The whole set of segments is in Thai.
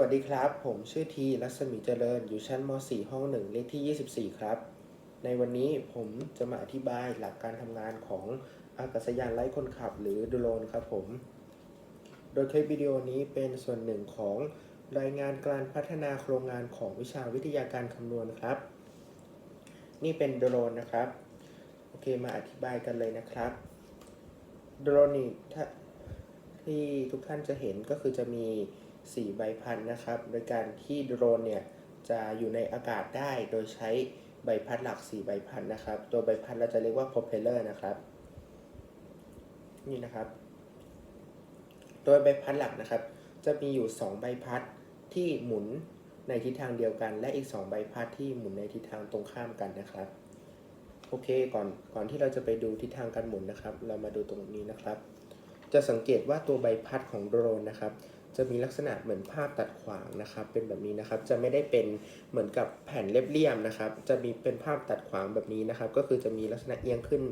วัสดีครับ ผมชื่อทีรัศมีเจริญ อยู่ชั้นม .4 ห้อง1เลขที่ 24 ครับ ในวันนี้ผมจะมาอธิบายหลักการทำงานของอากาศยานไร้คนขับหรือโดรนครับผม โดยคลิปวิดีโอนี้เป็นส่วนหนึ่งของรายงานการพัฒนาโครงงานของวิชาวิทยาการคำนวณครับ นี่เป็นโดรนนะครับ โอเคมาอธิบายกันเลยนะครับโดรนนี่ถ้า ที่ทุกท่านจะเห็นก็คือจะมี 4 ใบพัดนะครับ โดยการที่โดรนเนี่ยจะอยู่ในอากาศได้โดยใช้ใบพัดหลัก 4 ใบพัดนะครับ ตัวใบพัดเราจะเรียกว่า propeller นะครับ นี่นะครับตัวใบพัดหลักนะครับ จะมีอยู่ 2 ใบพัดที่หมุนในทิศทางเดียวกัน และอีก 2 ใบพัดที่หมุนในทิศทางตรงข้ามกันนะครับ โอเค ก่อน ก่อนที่เราจะไปดูทิศทางการหมุนนะครับ เรามาดูตรงนี้นะครับ จะสังเกตว่าตัวใบพัดของโดรนนะครับ จะมีลักษณะเหมือนภาพตัดขวางนะครับ เป็นแบบนี้นะครับ จะไม่ได้เป็นเหมือนกับแผ่นเรียบๆนะครับ จะมีเป็นภาพตัดขวางแบบนี้นะครับ ก็คือจะมีลักษณะเอียงขึ้น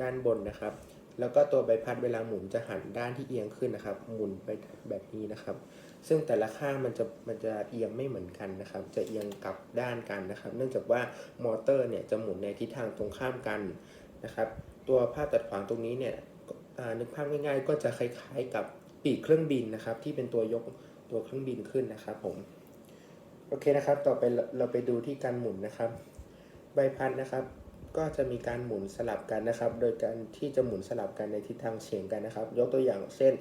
ด้านบนนะครับ แล้วก็ตัวใบพัดเวลาหมุนจะหันด้านที่เอียงขึ้นนะครับ หมุนไปแบบนี้นะครับ ซึ่งแต่ละข้างมันจะมันจะเอียงไม่เหมือนกันนะครับ จะเอียงกลับด้านกันนะครับ เนื่องจากว่ามอเตอร์เนี่ยจะหมุนในทิศทางตรงข้ามกันนะครับ ตัวภาพตัดขวางตรงนี้เนี่ย นึกภาพง่ายๆ ก็จะคล้ายๆกับปีกเครื่องบินนะครับ ที่เป็นตัวยกตัวเครื่องบินขึ้นนะครับผมโอเคนะครับ ต่อไปเราไปดูที่การหมุนนะครับ ใบพัดนะครับ ก็จะมีการหมุนสลับกันนะครับ โดยการที่จะหมุนสลับกันในทิศทางเฉียงกันนะครับ ยกตัวอย่างเช่น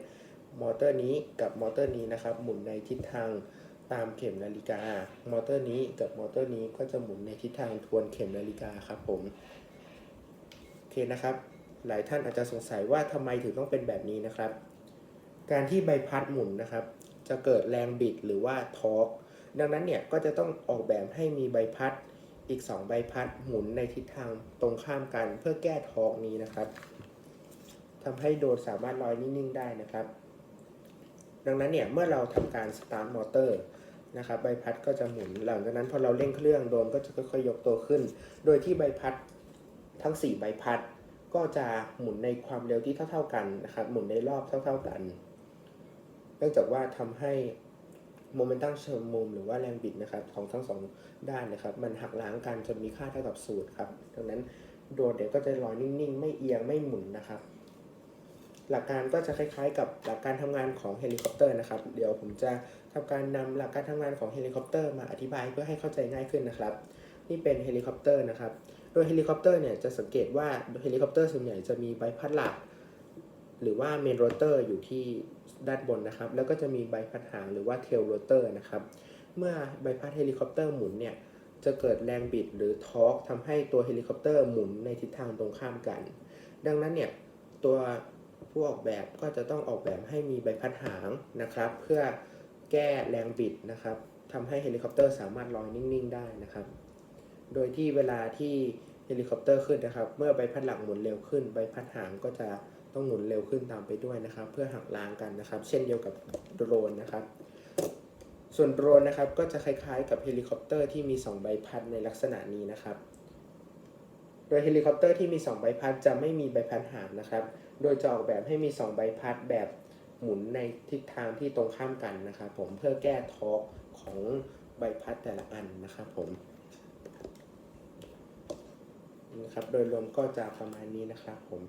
มอเตอร์นี้กับมอเตอร์นี้นะครับ หมุนในทิศทางตามเข็มนาฬิกา มอเตอร์นี้กับมอเตอร์นี้ก็จะหมุนในทิศทางทวนเข็มนาฬิกาครับผม โอเคนะครับ หลายท่านอาจจะสงสัยว่าทำไมถึงต้องเป็นแบบนี้นะครับ การที่ใบพัดหมุนนะครับ จะเกิดแรงบิดหรือว่าทอร์กดังนั้นเนี่ยก็จะต้องออกแบบให้มีใบพัดอีก 2 ใบพัดหมุนในทิศทางตรงข้ามกันเพื่อแก้ทอร์กนี้นะครับทำให้โดรนสามารถลอยนิ่งๆได้นะครับ ดังนั้นเนี่ยเมื่อเราทำการสตาร์ทมอเตอร์นะครับใบพัดก็จะหมุนหลังจากนั้นพอเราเร่งเครื่องโดรนก็จะค่อยๆยกตัวขึ้น โดยที่ใบพัดทั้ง 4 ใบพัด ก็จะหมุนในความเร็วที่เท่า ๆกันนะครับ หมุนในรอบเท่า ๆกัน เนื่องจากว่าทำให้โมเมนตัมเชิงมุมหรือว่าแรงบิดนะครับของทั้งสองด้านนะครับ มันหักล้างกันจนมีค่าเท่ากับศูนย์ครับ ดังนั้นโดรนเดี๋ยวก็จะลอยนิ่งๆ ไม่เอียงไม่หมุนนะครับ หลักการก็จะคล้ายๆ กับหลักการทำงานของเฮลิคอปเตอร์นะครับ เดี๋ยวผมจะทำการนำหลักการทำงานของเฮลิคอปเตอร์มาอธิบายเพื่อให้เข้าใจง่ายขึ้นนะครับ นี่เป็นเฮลิคอปเตอร์นะครับ โดยเฮลิคอปเตอร์เนี่ยจะสังเกตว่าเฮลิคอปเตอร์ส่วนใหญ่จะมีใบพัดหลัก หรือว่าเมนโรเตอร์อยู่ที่ด้านบนนะครับ แล้วก็จะมีใบพัดหางหรือว่าเทลโรเตอร์นะครับ เมื่อใบพัดเฮลิคอปเตอร์หมุนเนี่ยจะเกิดแรงบิดหรือทอร์กทำให้ตัวเฮลิคอปเตอร์หมุนในทิศทางตรงข้ามกัน ดังนั้นเนี่ยตัวผู้ออกแบบก็จะต้องออกแบบให้มีใบพัดหางนะครับ เพื่อแก้แรงบิดนะครับทำให้เฮลิคอปเตอร์สามารถลอยนิ่ง ๆ ได้นะครับ โดยที่เวลาที่เฮลิคอปเตอร์ขึ้นนะครับ เมื่อใบพัดหลักหมุนเร็วขึ้น ใบพัดหางก็จะต้องหมุนเร็วขึ้นตามไปด้วยนะครับ เพื่อหักล้างกันนะครับ เช่นเดียวกับโดรนนะครับ ส่วนโดรนนะครับก็จะคล้ายๆ กับเฮลิคอปเตอร์ที่มี 2 ใบพัดในลักษณะนี้นะครับ โดยเฮลิคอปเตอร์ที่มี 2 ใบพัดจะไม่มีใบพัดหางนะครับ โดยจะออกแบบให้มี 2 ใบพัดแบบหมุนในทิศทางที่ตรงข้ามกันนะครับ ผมเพื่อแก้ทอร์กของใบพัดแต่ละอันนะครับผม ครับ โดยรวมก็จะประมาณนี้นะครับผม